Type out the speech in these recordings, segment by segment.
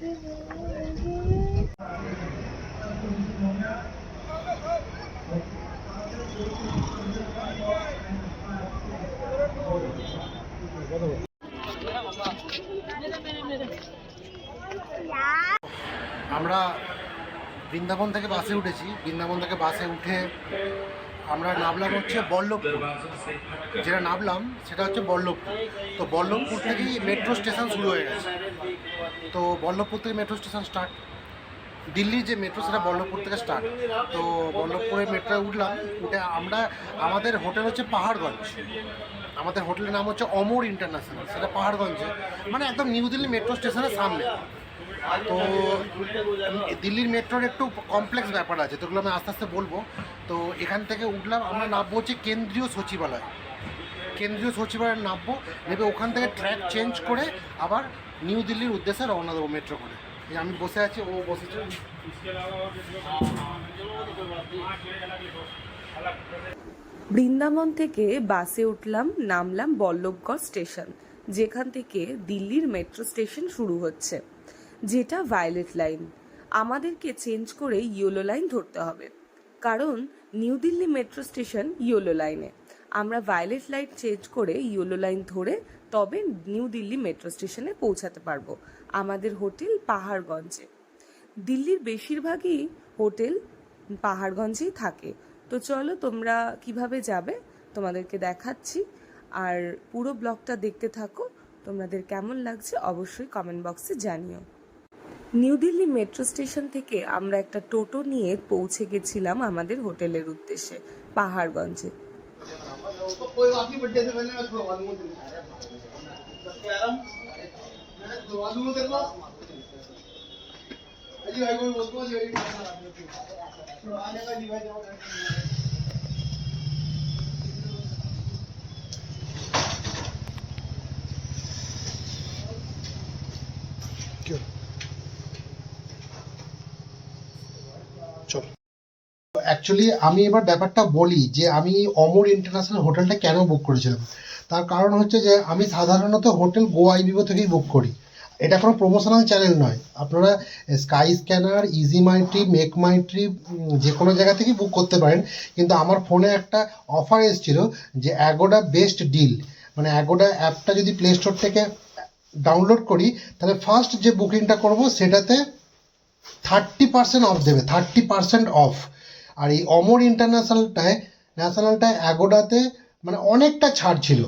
আমরা বৃন্দাবন থেকে বাসে উঠেছি। বৃন্দাবন থেকে বাসে উঠে আমরা নামলাম হচ্ছে বল্লভপুর। যেটা নামলাম, সেটা হচ্ছে বল্লভপুর। তো বল্লভপুর থেকেই মেট্রো স্টেশন শুরু হয়ে গেছে। তো বল্লভপুর থেকে মেট্রো স্টেশন স্টার্ট দিল্লির যে মেট্রো, সেটা বল্লভপুর থেকে স্টার্ট তো বল্লভপুরে মেট্রো উঠলাম, উঠে আমরা, আমাদের হোটেল হচ্ছে পাহাড়গঞ্জ। আমাদের হোটেলের নাম হচ্ছে অমর ইন্টারন্যাশনাল, সেটা পাহাড়গঞ্জে। মানে একদম নিউ দিল্লি মেট্রো স্টেশনের সামনে। তো দিল্লির মেট্রোর একটু কমপ্লেক্স ব্যাপার আছে তো ওগুলো আমি আস্তে আস্তে বলব। তো এখান থেকে উঠলাম, আমরা নামবো হচ্ছে কেন্দ্রীয় সচিবালয়। কেন্দ্রীয় সচিবালয়ে নামবো, নেবে ওখান থেকে ট্র্যাক চেঞ্জ করে আবার নিউ দিল্লির উদ্দেশ্যে রওনা দেবো মেট্রো করে। এই আমি বসে আছি, ও বসেছে। বৃন্দাবন থেকে বাসে উঠলাম, নামলাম বল্লভগড় স্টেশন, যেখান থেকে দিল্লির মেট্রো স্টেশন শুরু হচ্ছে। যেটা ভায়োলেট লাইন। আমাদেরকে চেঞ্জ করে ইয়েলো লাইন ধরতে হবে। কারণ new Delhi metro station yellow লাইনে। আমরা ভায়োলেট লাইট চেঞ্জ করে ইয়েলো লাইন ধরে তবে নিউ দিল্লি মেট্রো স্টেশনে পৌঁছাতে পারব। আমাদের হোটেল পাহাড়গঞ্জে। দিল্লির বেশিরভাগই হোটেল পাহাড়গঞ্জেই থাকে। তো চলো তোমরা কীভাবে যাবে তোমাদেরকে দেখাচ্ছি। আর পুরো ব্লগটা দেখতে থাকো, তোমাদের কেমন লাগছে অবশ্যই কমেন্ট বক্সে জানিও। নিউ দিল্লি মেট্রো স্টেশন থেকে আমরা একটা টোটো নিয়ে পৌঁছে গেছিলাম আমাদের হোটেলের উদ্দেশ্যে, পাহাড়গঞ্জে। চল। অ্যাকচুয়ালি আমি এবার ব্যাপারটা বলি যে আমি অমর ইন্টারন্যাশনাল হোটেলটা কেন বুক করেছিলাম? তার কারণ হচ্ছে যে আমি সাধারণত হোটেল গোয়া আইবিবো থেকেই বুক করি। এটা কোনো প্রমোশনাল চ্যানেল নয়। আপনারা Skyscanner EaseMyTrip MakeMyTrip যে কোনো জায়গা থেকেই বুক করতে পারেন। কিন্তু আমার ফোনে একটা অফার এসেছিল যে অ্যাগোডা বেস্ট ডিল মানে অ্যাগোডা অ্যাপটা যদি প্লে স্টোর থেকে ডাউনলোড করি, তাহলে ফার্স্ট যে বুকিংটা করব, সেটাতে থার্টি পার্সেন্ট অফ দেবে থার্টি পার্সেন্ট অফ আর এই অমর ইন্টারন্যাশনালটায় ন্যাশনালটায় অ্যাগোডাতে মানে অনেকটা ছাড় ছিল,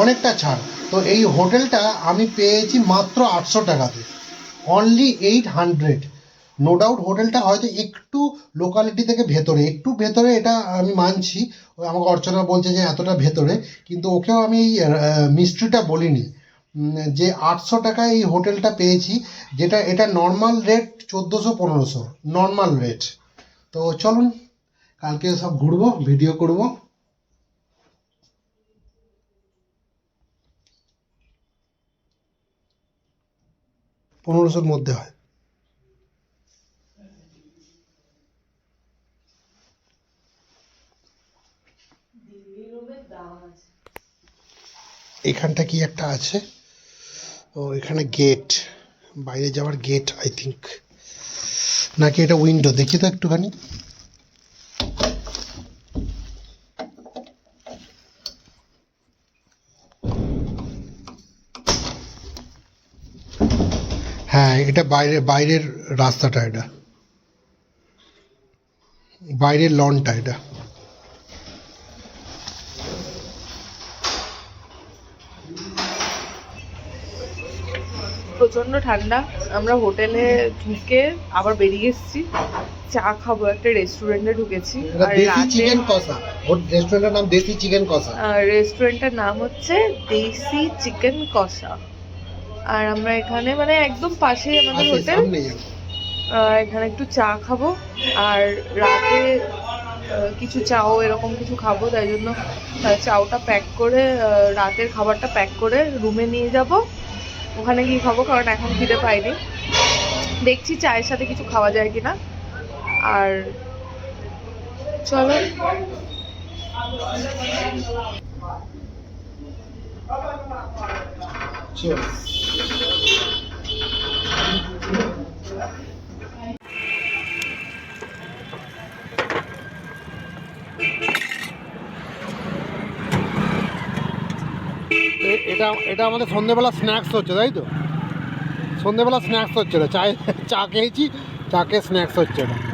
অনেকটা ছাড়। তো এই হোটেলটা আমি পেয়েছি মাত্র আটশো টাকাতে only eight hundred no doubt হোটেলটা হয়তো একটু লোকালিটি থেকে ভেতরে, একটু ভেতরে এটা আমি মানছি। আমাকে অর্চনা বলছে যে এতটা ভেতরে, কিন্তু ওকেও আমি মিস্ট্রিটা বলিনি। যে আটশো টাকায় এই হোটেলটা পেয়েছি, যেটা, এটা নর্মাল রেট চোদ্দোশো, পনেরোশো। নর্মাল রেট তো চলুন, কালকে সব ঘুরবো ভিডিও করব। পনেরোশোর মধ্যে হয়। এখানটা কি একটা আছে? ও, এখানে গেট বাইরে যাওয়ার গেট আই থিঙ্ক নাকি এটা উইন্ডো দেখি তো একটুখানি হ্যাঁ এটা বাইরে বাইরের রাস্তাটা এটা। বাইরের লনটা এটা। প্রচণ্ড ঠান্ডা। আমরা হোটেলে ঢুকে আবার বেরিয়ে এসেছি। চা খাব একটা রেস্টুরেন্টে ঢুকেছি। আর দেশি চিকেন কষা। ওর রেস্টুরেন্টের নাম দেশি চিকেন কষা। রেস্টুরেন্টের নাম হচ্ছে দেশি চিকেন কষা। আর আমরা এখানে মানে একদম পাশেই আমাদের হোটেল। এখানে একটু চা খাব আর রাতে কিছু চাও এরকম কিছু খাব তাই জন্য চাওটা প্যাক করে রাতের খাবারটা প্যাক করে রুমে নিয়ে যাব। ওখানে গিয়ে খাব কারণ এখন খিদে পাইনি। দেখছি চায়ের সাথে কিছু খাওয়া যায় কিনা। আর চলো। Cheers. এটা এটা আমাদের সন্ধেবেলা স্ন্যাক্স হচ্ছে, তাই তো? সন্ধেবেলা স্ন্যাক্স হচ্ছে না চা চা খেয়েছি, চা খেয়ে স্ন্যাক্স হচ্ছে এটা।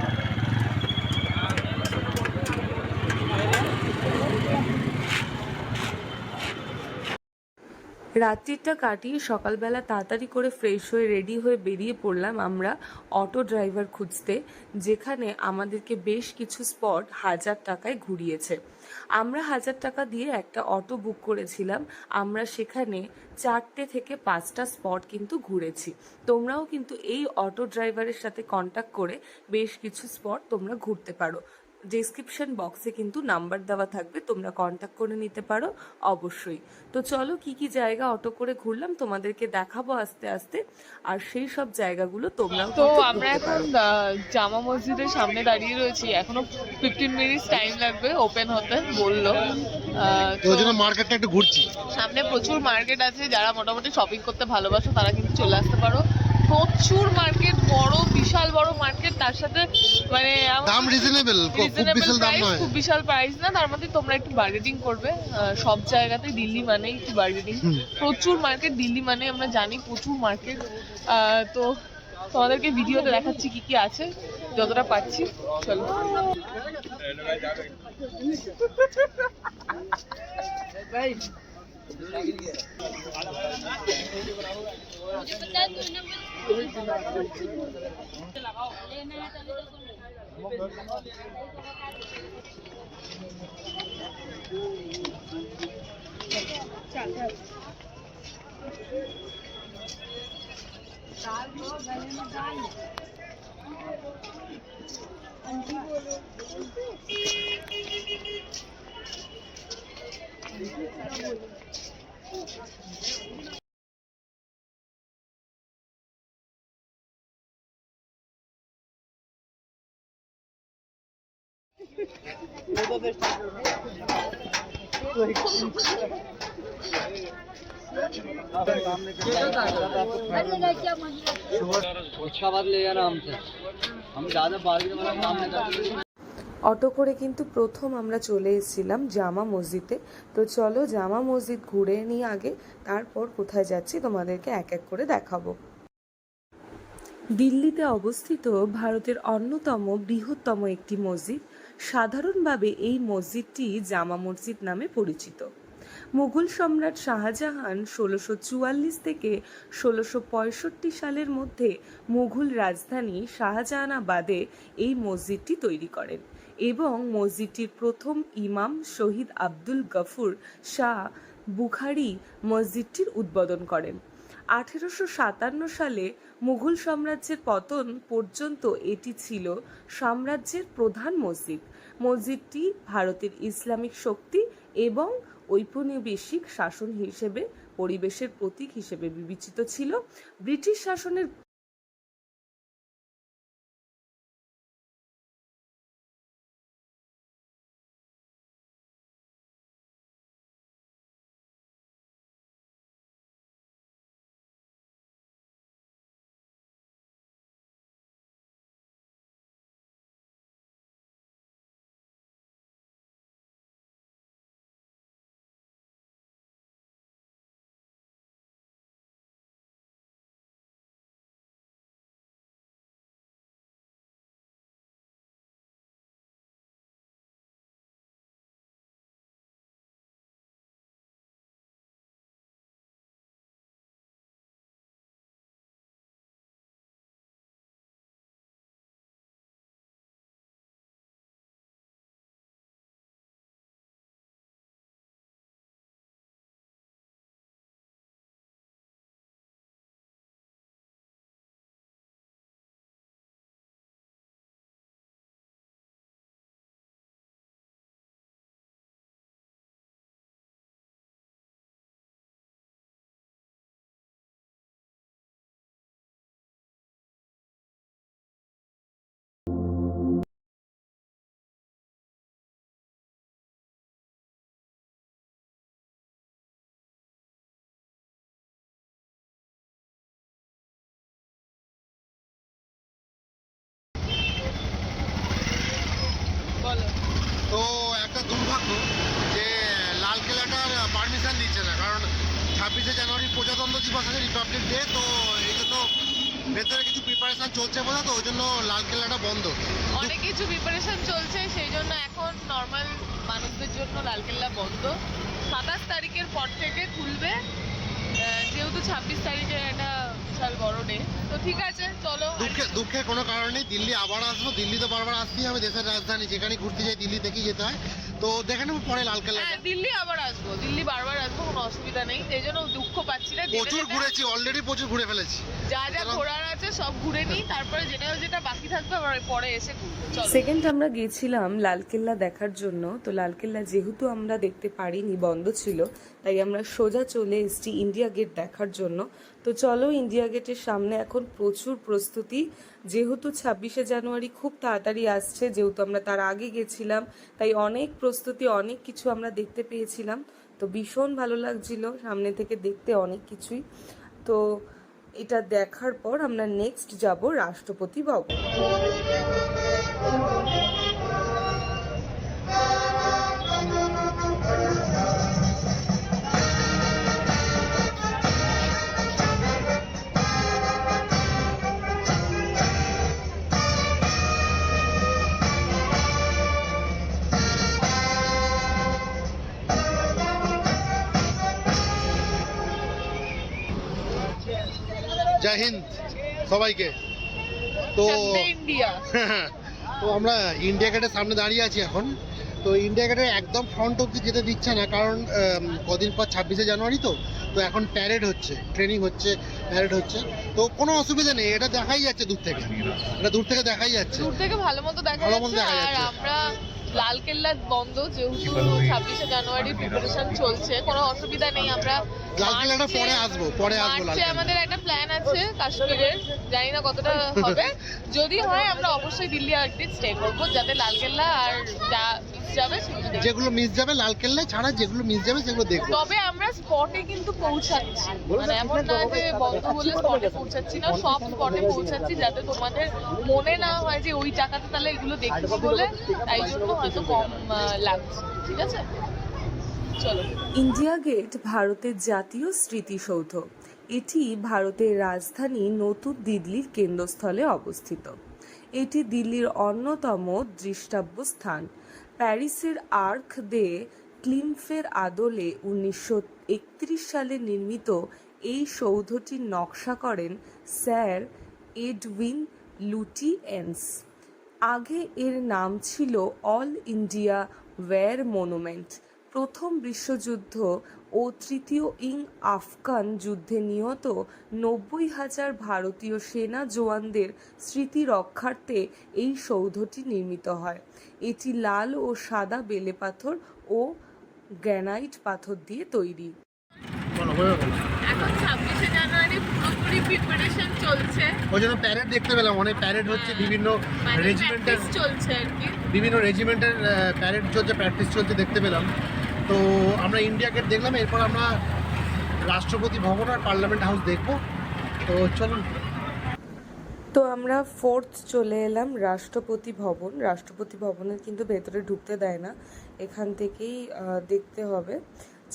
রাত্রিটা কাটিয়ে সকালবেলা তাড়াতাড়ি করে ফ্রেশ হয়ে রেডি হয়ে বেরিয়ে পড়লাম আমরা অটো ড্রাইভার খুঁজতে, যেখানে আমাদেরকে বেশ কিছু স্পট হাজার টাকায় ঘুরিয়েছে। আমরা হাজার টাকা দিয়ে একটা অটো বুক করেছিলাম। আমরা সেখানে চারটে থেকে পাঁচটা স্পট কিন্তু ঘুরেছি। তোমরাও কিন্তু এই অটো ড্রাইভারের সাথে কন্ট্যাক্ট করে বেশ কিছু স্পট তোমরা ঘুরতে পারো। ডেসক্রিপশন বক্সে কিন্তু নাম্বার দেওয়া থাকবে তোমরা কন্ট্যাক্ট করে নিতে পারো অবশ্যই। তো চলো কি কি জায়গা অটো করে ঘুরলাম তোমাদেরকে দেখাবো আস্তে আস্তে আর সেই সব জায়গাগুলো তোমরাও তো আমরা এখন আহ, জামা মসজিদের সামনে দাঁড়িয়ে রয়েছি। এখনও ফিফটিন মিনিটস টাইম লাগবে ওপেন হতে বলল। আহ, তো ওই জন্য মার্কেটটা একটু ঘুরছি। সামনে প্রচুর মার্কেট আছে যারা মোটামুটি শপিং করতে ভালোবাসো তারা কিন্তু চলে আসতে পারো। প্রচুর মার্কেট বড় বিশাল বড় মার্কেট তার সাথে মানে আমার- দাম রিজনেবল খুব বিশাল দাম নয়। খুব বিশাল প্রাইস না তার মধ্যে তোমরা একটু বার্গেটিং করবে। সব জায়গাতে দিল্লি মানেই একটু বার্গেটিং প্রচুর মার্কেট দিল্লি মানে আমরা জানি প্রচুর মার্কেট তো তোমাদেরকে ভিডিওতে দেখাচ্ছি কি কি আছে যতটা পাচ্ছি চলো। दाल को गले में डाल अंजी बोलो उसका बाद ले जाना हमसे हम ज़्यादा बार्गेन वाला काम नहीं करते অটো করে কিন্তু প্রথম আমরা চলে এসেছিলাম জামা মসজিদে। তো চলো জামা মসজিদ ঘুরে নিই আগে, তারপর কোথায় যাচ্ছি তোমাদেরকে এক এক করে দেখাবো। দিল্লিতে অবস্থিত ভারতের অন্যতম বৃহত্তম একটি মসজিদ। সাধারণভাবে এই মসজিদটি জামা মসজিদ নামে পরিচিত। মুঘল সম্রাট শাহজাহান ষোলোশো চুয়াল্লিশ থেকে ষোলোশো পঁয়ষট্টি সালের মধ্যে মুঘল রাজধানী শাহজাহানাবাদে এই মসজিদটি তৈরি করেন। এবং মসজিদটির প্রথম ইমাম শহীদ আব্দুল গফুর শাহ বুখারি মসজিদটির উদ্বোধন করেন। আঠেরোশো সাতান্ন সালে মুঘল সাম্রাজ্যের পতন পর্যন্ত এটি ছিল সাম্রাজ্যের প্রধান মসজিদ। মসজিদটি ভারতের ইসলামিক শক্তি এবং ঔপনিবেশিক শাসন হিসেবে পরিবেশের প্রতীক হিসেবে বিবেচিত ছিল। ব্রিটিশ শাসনের প্রজাতন্ত্র বছরের রিপাবলিক ডে তো এই জন্য ভেতরে কিছু প্রিপারেশন চলছে বোধ তো ওই জন্য লালকেল্লাটা বন্ধ। অনেক কিছু প্রিপারেশন চলছে, সেই জন্য এখন নর্মাল মানুষদের জন্য লালকেল্লা বন্ধ। সাতাশ তারিখের পর থেকে খুলবে। যেহেতু ছাব্বিশ তারিখে একটা বিশাল বড় ডে তো ঠিক আছে, চলো। দুঃখের কোনো কারণ নেই দিল্লি আবার আসব দিল্লি তো বারবার আসতেই হবে দেশের রাজধানী যেখানে ঘুরতে যাই দিল্লি থেকেই যেতে হয়। তো দেখে নেব পরে লালকেল্লাটা হ্যাঁ দিল্লি আবার আসব দিল্লি বারবার আসব কোনো অসুবিধা নেই সেই জন্য দুঃখ পাচ্ছি না প্রচুর ঘুরেছি অলরেডি প্রচুর ঘুরে ফেলেছি। যা যা ঘোরার আছে সব ঘুরে নিই তারপরে যেটা যেটা বাকি থাকবে আবার পরে এসে ঘুরবো সেকেন্ড আমরা গেছিলাম লালকেল্লা দেখার জন্য তো লালকেল্লা যেহেতু আমরা দেখতে পারিনি বন্ধ ছিল তাই আমরা সোজা চলে এসেছি ইন্ডিয়া গেট দেখার জন্য। তো চলো ইন্ডিয়া গেটের সামনে এখন প্রচুর প্রস্তুতি। যেহেতু ছাব্বিশে জানুয়ারি খুব তাড়াতাড়ি আসছে, যেহেতু আমরা তার আগে গেছিলাম, তাই অনেক প্রস্তুতি, অনেক কিছু আমরা দেখতে পেয়েছিলাম। তো ভীষণ ভালো লাগছিল সামনে থেকে দেখতে অনেক কিছুই। তো এটা দেখার পর আমরা নেক্সট যাব রাষ্ট্রপতি ভবন। জয় হিন্দ সবাইকে। তো ইন্ডিয়া তো আমরা ইন্ডিয়া গেটের সামনে দাঁড়িয়ে আছি এখন। তো ইন্ডিয়া গেটের একদম ফ্রন্ট অব্দি যেতে দিচ্ছে না কারণ কদিন পর ছাব্বিশে জানুয়ারি তো তো এখন প্যারেড হচ্ছে ট্রেনিং হচ্ছে প্যারেড হচ্ছে। তো কোনো অসুবিধা নেই এটা দেখাই যাচ্ছে দূর থেকে। এটা দূর থেকে দেখাই যাচ্ছে। দূর থেকে ভালো মতো দেখা যাচ্ছে আর আমরা লালকেল্লা বন্ধ যেহেতু ছাব্বিশে জানুয়ারি প্রিপারেশন চলছে কোনো অসুবিধা নেই আমরা লালকেল্লাটা মার্চে- পরে আসব পরে আসব মার্চে আমাদের একটা প্ল্যান আছে কাশ্মীরের জানি না কতটা হবে। যদি হয় আমরা অবশ্যই দিল্লি একদিন স্টে করব যাতে লালকেল্লা আর যা যাবে যেগুলো মিস যাবে লালকেল্লা ছাড়া যেগুলো মিস যাবে সেগুলো দেখব। তবে আমরা স্পটে কিন্তু পৌঁছাচ্ছি। মানে এমন না যে বন্ধ বলে স্পটে পৌঁছাচ্ছি না সব স্পটে পৌঁছাচ্ছি যাতে তোমাদের মনে না হয় যে ওই টাকাতে তাহলে এগুলো দেখব বলে তাই জন্য হয়তো কম লাগছে। ঠিক আছে? ইন্ডিয়া গেট ভারতের জাতীয় স্মৃতিসৌধ। এটি ভারতের রাজধানী নতুন দিল্লির কেন্দ্রস্থলে অবস্থিত। এটি দিল্লির অন্যতম দৃষ্টাব্য স্থান। প্যারিসের আর্ক দে ক্লিমফের আদলে উনিশশো একত্রিশ সালে নির্মিত এই সৌধটির নকশা করেন স্যার এডউইন লুটিয়েন্স। আগে এর নাম ছিল অল ইন্ডিয়া ওয়্যার মনুমেন্ট। প্রথম বিশ্বযুদ্ধ ও তৃতীয় ইং আফগান যুদ্ধে নিহত নব্বই হাজার ভারতীয় সেনা জওয়ানদের স্মৃতি রক্ষার্থে এই সৌধটি নির্মিত হয়। এটি লাল ও সাদা বেলে পাথর ও গ্রানাইট পাথর দিয়ে তৈরি। এখন ছাব্বিশে জানুয়ারি পুরোপুরি প্রিপারেশন চলছে। ওই জন্য প্যারেড দেখতে পেলাম। অনেক প্যারেড হচ্ছে বিভিন্ন মানে রেজিমেন্টের চলছে আর কি। বিভিন্ন রেজিমেন্টের প্যারেড চলছে প্র্যাকটিস চলছে দেখতে পেলাম। তো আমরা ইন্ডিয়া গেট দেখলাম এরপর আমরা রাষ্ট্রপতি ভবন আর পার্লামেন্ট হাউস দেখব। তো চলুন। তো আমরা ফোর্থ চলে এলাম রাষ্ট্রপতি ভবন। রাষ্ট্রপতি ভবনের কিন্তু ভেতরে ঢুকতে দেয় না। এখান থেকেই দেখতে হবে।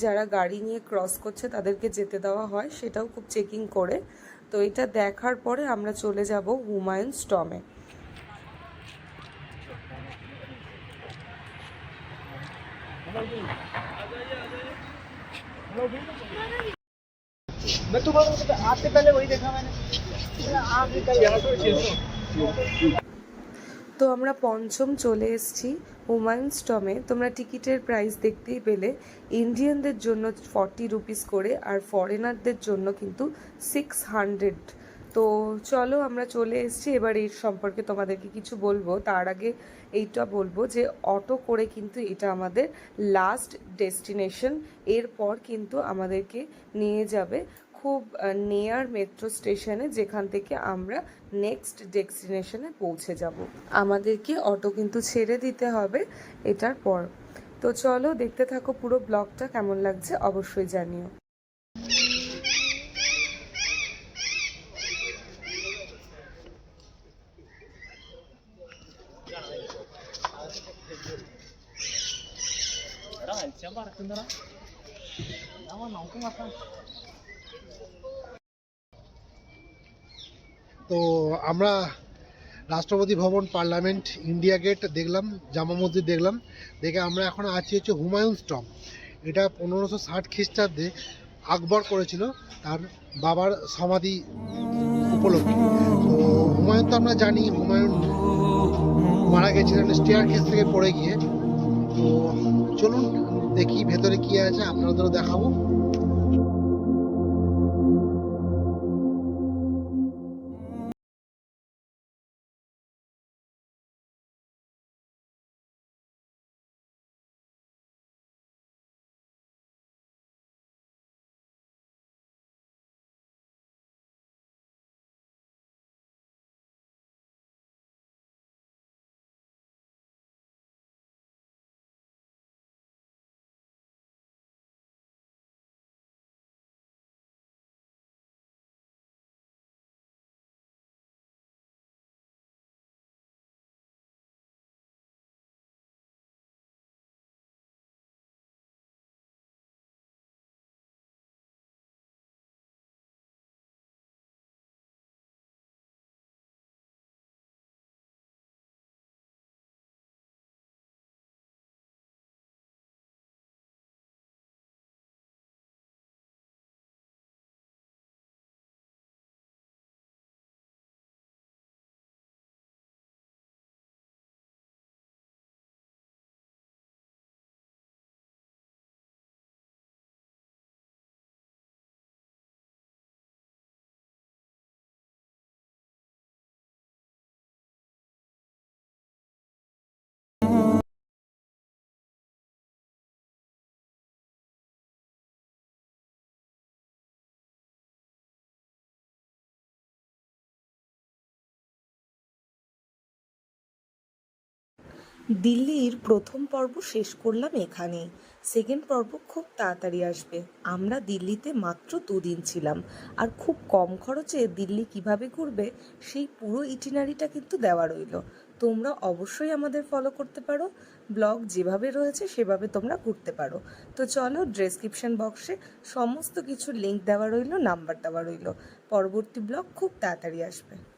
যারা গাড়ি নিয়ে ক্রস করছে তাদেরকে যেতে দেওয়া হয়। সেটাও খুব চেকিং করে। তো এটা দেখার পরে আমরা চলে যাব হুমায়ুন স্টমে। मैं तो बोल आपसे पहले वही देखा मैंने आप তো আমরা পঞ্চম চলে এসেছি হুমায়ুন স্টমে তোমরা টিকিটের প্রাইস দেখতেই পেলে ইন্ডিয়ানদের জন্য ফর্টি রুপিস করে আর ফরেনারদের জন্য কিন্তু সিক্স হান্ড্রেড তো চলো আমরা চলে এসেছি। এবার এর সম্পর্কে তোমাদেরকে কিছু বলব। তার আগে এইটা বলব যে অটো করে কিন্তু এটা আমাদের লাস্ট ডেস্টিনেশন এরপর কিন্তু আমাদেরকে নিয়ে যাবে খুব নেয়ার মেট্রো স্টেশনে যেখান থেকে আমরা নেক্সট ডেস্টিনেশনে পৌঁছে যাব। আমাদেরকে অটো কিন্তু ছেড়ে দিতে হবে এটার পর। তো চলো দেখতে থাকো পুরো ব্লগটা, কেমন লাগছে অবশ্যই জানিও। তো আমরা রাষ্ট্রপতি ভবন, পার্লামেন্ট, ইন্ডিয়া গেট দেখলাম, জামা মসজিদ দেখলাম। দেখে আমরা এখন আছি হচ্ছে হুমায়ুন স্টপ। এটা পনেরোশো ষাট খ্রিস্টাব্দে আকবর করেছিল তার বাবার সমাধি উপলক্ষে। তো হুমায়ুন তো আমরা জানি, হুমায়ুন মারা গেছিলেন স্টেয়ার কেস থেকে পড়ে গিয়ে। তো চলুন দেখি ভেতরে কি আছে আপনাদেরও দেখাবো। দিল্লির প্রথম পর্ব শেষ করলাম এখানেই। সেকেন্ড পর্ব খুব তাড়াতাড়ি আসবে। আমরা দিল্লিতে মাত্র দুদিন ছিলাম। আর খুব কম খরচে দিল্লি কীভাবে ঘুরবে, সেই পুরো ইটিনারিটা কিন্তু দেওয়া রইল। তোমরা অবশ্যই আমাদের ফলো করতে পারো। ব্লগ যেভাবে রয়েছে, সেভাবে তোমরা ঘুরতে পারো। তো চলো ডেসক্রিপশন বক্সে সমস্ত কিছু লিঙ্ক দেওয়া রইল নাম্বার দেওয়া রইল। পরবর্তী ব্লগ খুব তাড়াতাড়ি আসবে।